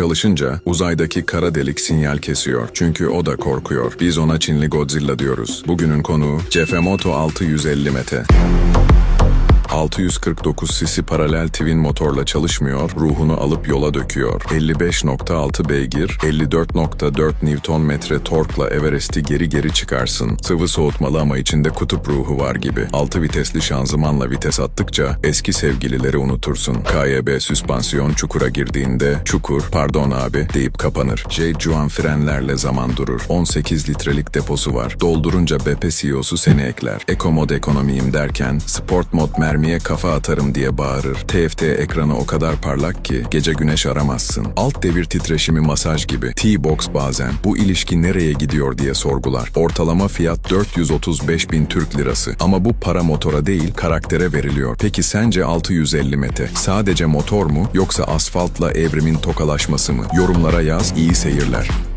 Çalışınca uzaydaki kara delik sinyal kesiyor. Çünkü o da korkuyor. Biz ona Çinli Godzilla diyoruz. Bugünün konuğu Cefemoto 650 Mete. 649 sisi paralel twin motorla çalışmıyor, ruhunu alıp yola döküyor. 55.6 beygir, 54.4 Newton metre torkla Everest'i geri geri çıkarsın. Sıvı soğutmalı ama içinde kutup ruhu var gibi. 6 vitesli şanzımanla vites attıkça eski sevgilileri unutursun. KYB süspansiyon çukura girdiğinde çukur, pardon abi deyip kapanır. J. Juan frenlerle zaman durur. 18 litrelik deposu var. Doldurunca BP CEO'su seni ekler. Eco mod ekonomiyim derken sport mod mermiye kafa atarım diye bağırır. TFT ekranı o kadar parlak ki gece güneş aramazsın. Alt devir titreşimi masaj gibi. T-Box bazen bu ilişki nereye gidiyor diye sorgular. Ortalama fiyat 435 bin Türk lirası. Ama bu para motora değil karaktere veriliyor. Peki sence 650 mete sadece motor mu yoksa asfaltla evrimin tokalaşması mı? Yorumlara yaz iyi seyirler.